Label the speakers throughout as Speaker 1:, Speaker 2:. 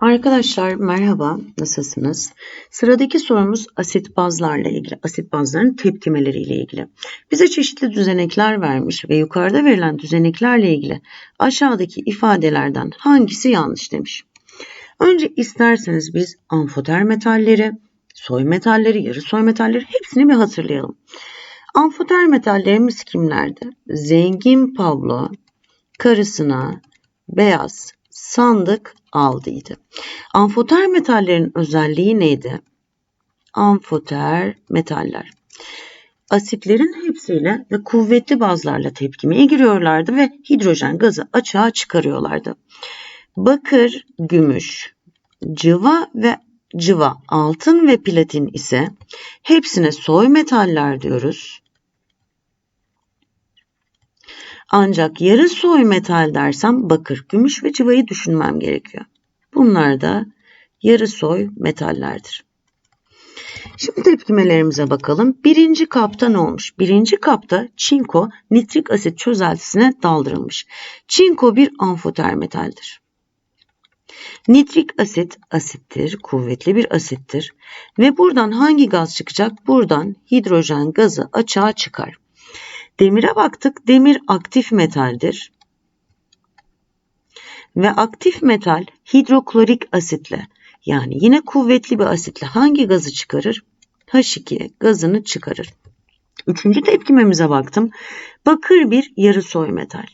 Speaker 1: Arkadaşlar merhaba, nasılsınız? Sıradaki sorumuz asit bazlarla ilgili, asit bazların tepkimeleriyle ilgili. Bize çeşitli düzenekler vermiş ve yukarıda verilen düzeneklerle ilgili aşağıdaki ifadelerden hangisi yanlış demiş. Önce isterseniz biz amfoter metalleri, soy metalleri, yarı soy metalleri hepsini bir hatırlayalım. Amfoter metallerimiz kimlerdi? Zengin Pablo karısına beyaz sandık aldıydı. Amfoter metallerin özelliği neydi? Amfoter metaller asitlerin hepsiyle ve kuvvetli bazlarla tepkimeye giriyorlardı ve hidrojen gazı açığa çıkarıyorlardı. Bakır, gümüş, cıva ve cıva, altın ve platin ise hepsine soy metaller diyoruz. Ancak yarı soy metal dersem bakır, gümüş ve cıvayı düşünmem gerekiyor. Bunlar da yarı soy metallerdir. Şimdi tepkimelerimize bakalım. Birinci kapta ne olmuş? Birinci kapta çinko nitrik asit çözeltisine daldırılmış. Çinko bir amfoter metaldir. Nitrik asit asittir, kuvvetli bir asittir. Ve buradan hangi gaz çıkacak? Buradan hidrojen gazı açığa çıkar. Demire baktık. Demir aktif metaldir. Ve aktif metal hidroklorik asitle yani yine kuvvetli bir asitle hangi gazı çıkarır? H2 gazını çıkarır. Üçüncü tepkimemize baktım. Bakır bir yarı soy metal.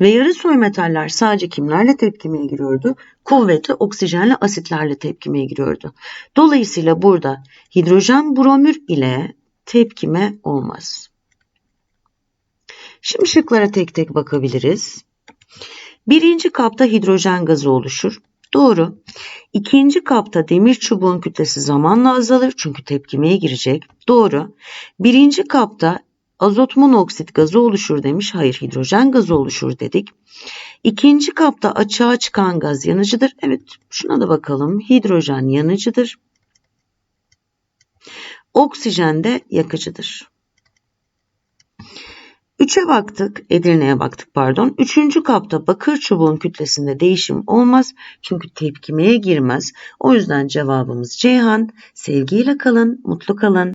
Speaker 1: Ve yarı soy metaller sadece kimlerle tepkimeye giriyordu? Kuvvetli oksijenli asitlerle tepkimeye giriyordu. Dolayısıyla burada hidrojen bromür ile tepkime olmaz. Şimdi şıklara tek tek bakabiliriz. Birinci kapta hidrojen gazı oluşur. Doğru. İkinci kapta demir çubuğun kütlesi zamanla azalır çünkü tepkimeye girecek. Doğru. Birinci kapta azot monoksit gazı oluşur demiş. Hayır hidrojen gazı oluşur dedik. İkinci kapta açığa çıkan gaz yanıcıdır. Evet şuna da bakalım. Hidrojen yanıcıdır. Oksijen de yakıcıdır. 3'e baktık, Edirne'ye baktık pardon. Üçüncü kapta bakır çubuğun kütlesinde değişim olmaz. Çünkü tepkimeye girmez. O yüzden cevabımız Ceyhan. Sevgiyle kalın, mutlu kalın.